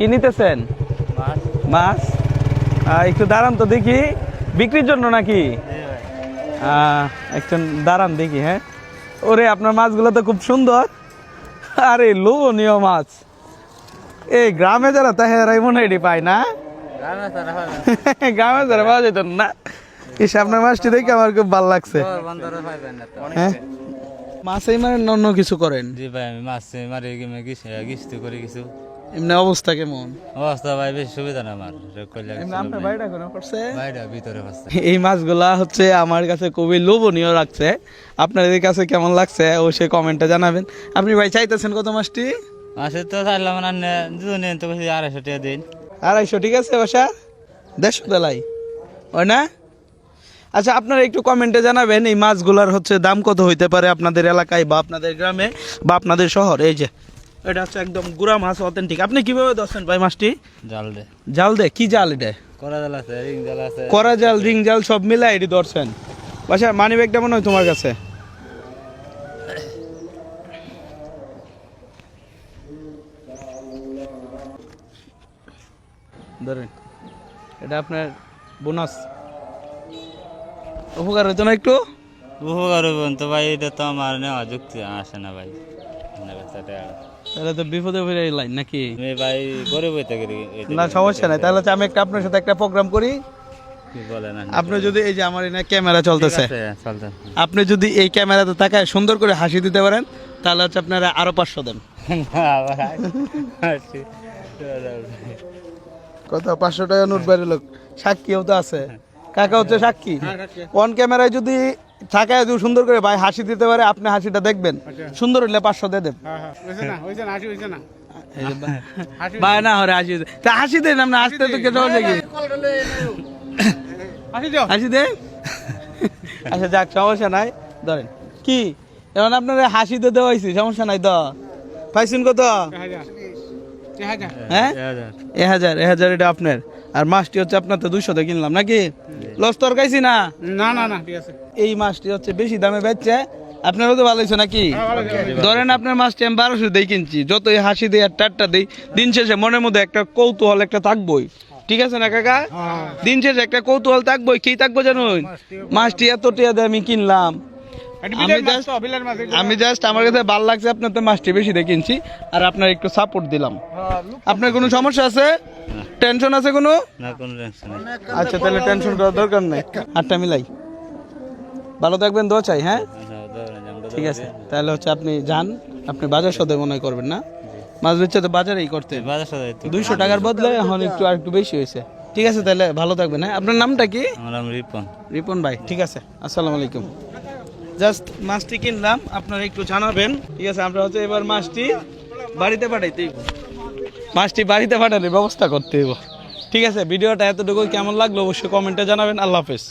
কি নিতেছেন মাছ একটু দাঁড়ান তো দেখি বিক্রির জন্য নাকি একজন দাঁড়ান দেখি হ্যাঁ ওরে আপনার মাছগুলো তো খুব সুন্দর আরে লোভনীয় মাছ এই গ্রামে যারা তাই এরাই মনে হয় এটি পায় না গ্রামে যারা পাওয়া যেত না ইস আপনার মাছটি দেখে আমার খুব ভালো লাগছে হ্যাঁ মাছেই মানে অন্য কিছু করেন জি ভাই আমি মাছ মারি গিস্তি করে কিছু এমনি অবস্থা কেমন? অবস্থা ভাই বেশি সুবিধা না আমার। আপনার বাড়িটা কোনো করছে বাইরে ভিতরে ফাস্তে এই মাছগুলা হচ্ছে আমার কাছে খুবই লোভনীয় লাগছে। আপনাদের কাছে কেমন লাগছে অবশ্যই কমেন্টে জানাবেন। আপনি ভাই চাইতেছেন কত মাছটি? মাছের তো চাইলাম না দুজন তো বেশি আড়াইশো টাকা দিন। আড়াইশো ঠিক আছে বাসা? দেড়শো তেলাই ওই না? আচ্ছা আপনারা একটু কমেন্টে জানাবেন এই মাছগুলার হচ্ছে দাম কত হইতে পারে আপনাদের এলাকায় বা আপনাদের গ্রামে বা আপনাদের শহর এই যে। এটা হচ্ছে একদম গুড়া মাছ অথেন্টিক আপনি কীভাবে দছেন ভাই মাছটি? জাল দে। জাল দে? কি জাল এটা? করা জাল আছে রিং জাল আছে। করা জাল রিং জাল সব মিলাই এটি ধরছেন। বাসা মানি ব্যাগটা মনে হয় তোমার কাছে? ধরেন এটা আপনার বোনাস উপকার হইতো না একটু? উপকার হইবেন তো ভাই এটা তো আমার নেওয়া যুক্তি আসে না ভাই। আপনার কাছে টাকা। তাহলে তো বিপদে পড়ে লাইন নাকি? আমি ভাই গরিব হইতে গেলি না সমস্যা নাই। তাহলে আমি একটা আপনার সাথে একটা প্রোগ্রাম করি। আপনি যদি এই যে আমার এখানে ক্যামেরা চলতেছে আপনি যদি এই ক্যামেরাতে তাকায় সুন্দর করে হাসি দিতে পারেন তাহলে হচ্ছে আপনারা আরও পাঁচশো দেন। কত পাঁচশো টাকা নোট বাইরে লোক। সাক্ষীও তো আছে। কাকা হচ্ছে সাক্ষী। অন ক্যামেরায় যদি তাকায় যদি সুন্দর করে ভাই হাসি দিতে পারে আপনি হাসিটা দেখবেন। সুন্দর হইলে পাঁচশো দিয়ে দেন। এই যে ভাই- না হরে হাসি তা হাসি দেন আপনি হাসতে তো কেটে হাসি দে। আচ্ছা যাক সমস্যা নাই। ধরেন। কি? এখন আপনার হাসি দিয়ে দেওয়া হয়েছে সমস্যা নাই তো? পাইছেন কত? হ্যাঁ? এ হাজার এ হাজার এটা আপনার। আর মাসটি হচ্ছে আপনার তো দুইশোতে কিনলাম নাকি? লস তরকাইছি না? না না না ঠিক আছে। এই মাছটি হচ্ছে বেশি দামে বেচছে। আপনারও তো ভালো হয়েছে নাকি? ধরেন আপনার মাছটি আমি বারোশো দিয়ে কিনছি। যতই হাসি দিই আর টাটটা দিই দিন শেষে মনের মধ্যে একটা কৌতূহল একটা থাকবই। ঠিক আছে না কাকা? দিন শেষে একটা কৌতূহল থাকবই। কি থাকব জানুন? মাছটি এত টিয়া দিয়ে আমি কিনলাম। আমি জাস্ট আমার কাছে ভালো লাগছে আপনার তো মাছটি বেশি দিয়ে কিনছি। আর আপনার একটু সাপোর্ট দিলাম। আপনার কোনো সমস্যা আছে? টেনশন আছে কোনো? না কোনো টেনশন আচ্ছা তাহলে টেনশন করার দরকার নেই। আটটা মিলাই। ভালো থাকবেন দোয়া চাই হ্যাঁ? ঠিক আছে। তাহলে হচ্ছে আপনি যান আপনি বাজার সদাই মনে হয় করবেন না? মাছ বেচে তো বাজারেই করতে বাজার সাথে দুইশো টাকার বদলে এখন একটু আর একটু বেশি হয়েছে। ঠিক আছে তাহলে ভালো থাকবেন হ্যাঁ? আপনার নামটা কি? আমার নাম রিপন। রিপন ভাই ঠিক আছে। আসসালামু আলাইকুম। জাস্ট মাছটি কিনলাম আপনারা একটু জানাবেন। ঠিক আছে আমরা হচ্ছে এবার মাছটি বাড়িতে হইব। মাছটি বাড়িতে পাঠানোর ব্যবস্থা করতে হইব। ঠিক আছে, ভিডিওটা এতটুকু কেমন লাগল অবশ্যই কমেন্টে জানাবেন। আল্লাহ হাফেজ।